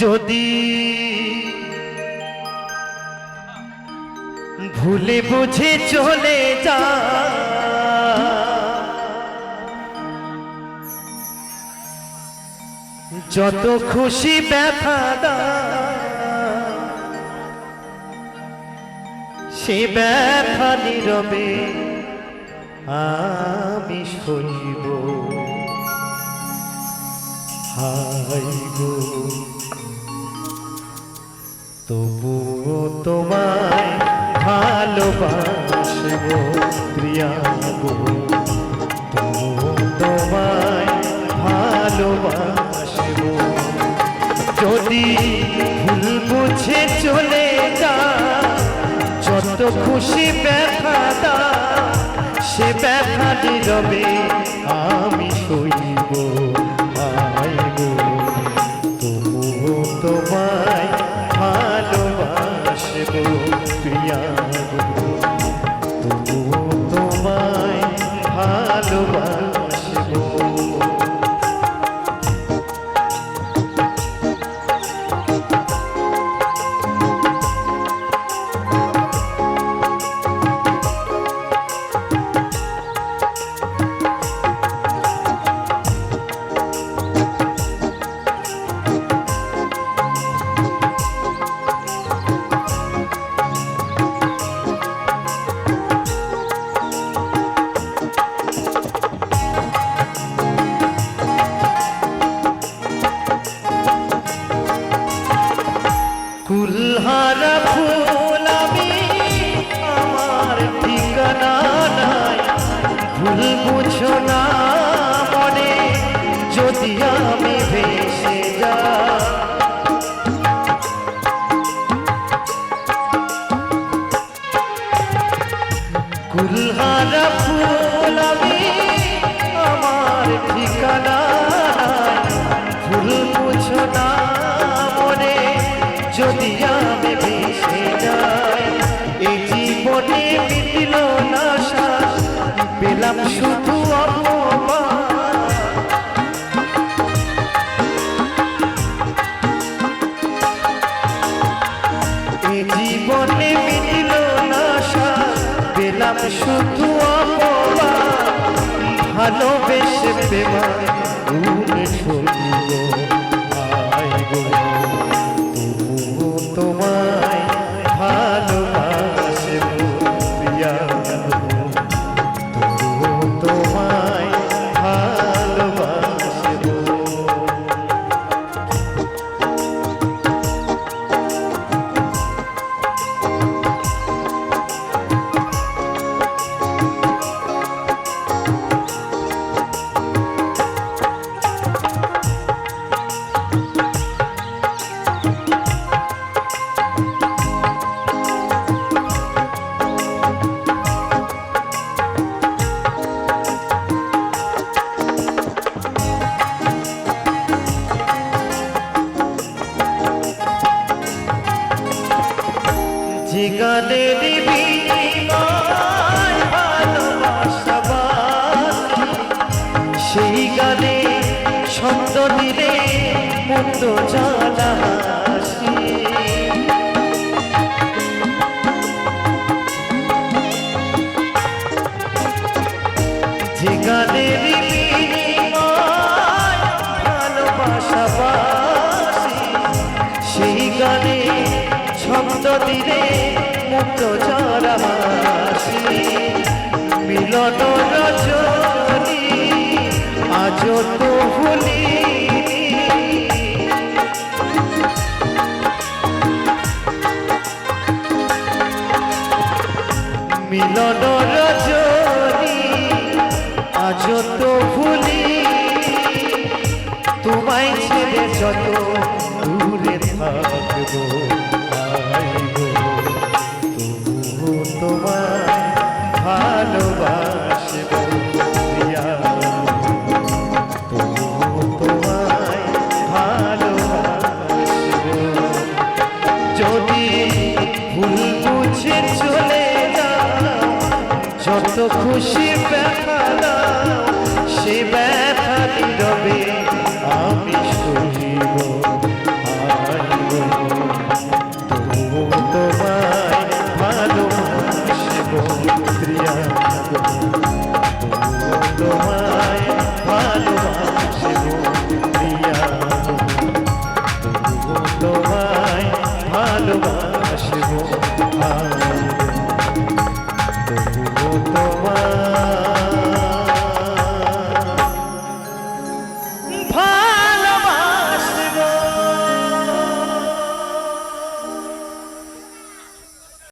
যদি ভুলে বুঝে চলে যা। যত খুশি ব্যথা দা, সে ব্যথা নীরবে আমি সইব। হাই গো। ভালোবাসব প্রিয়া গো। তোমায় ভালোবাসব যদি ভুল বুঝে চলে যা, যত খুশি ব্যথা দা, সে ব্যথা নীরবে আমি সইব। জীবনে মিটিল না শ্বাস পেলাম শুধু জীবনে মিটিল না শ্বাস পেলাম শুধু ভালোবেসে পেলাম দূরে যে গানের সেই গানে শব্দ দিলে মন্দ জানা। যে গানের ভালোবাসা বাসি, সেই গানে শব্দ দিলে মুক্ত মিলন রজনী আজ তো ভুলি মিলন রজনী আজ তো ভুলি তোমায় ছেড়ে যত দূরে থাকব যত খুশি ব্যথা সে ব্যথা নীরবে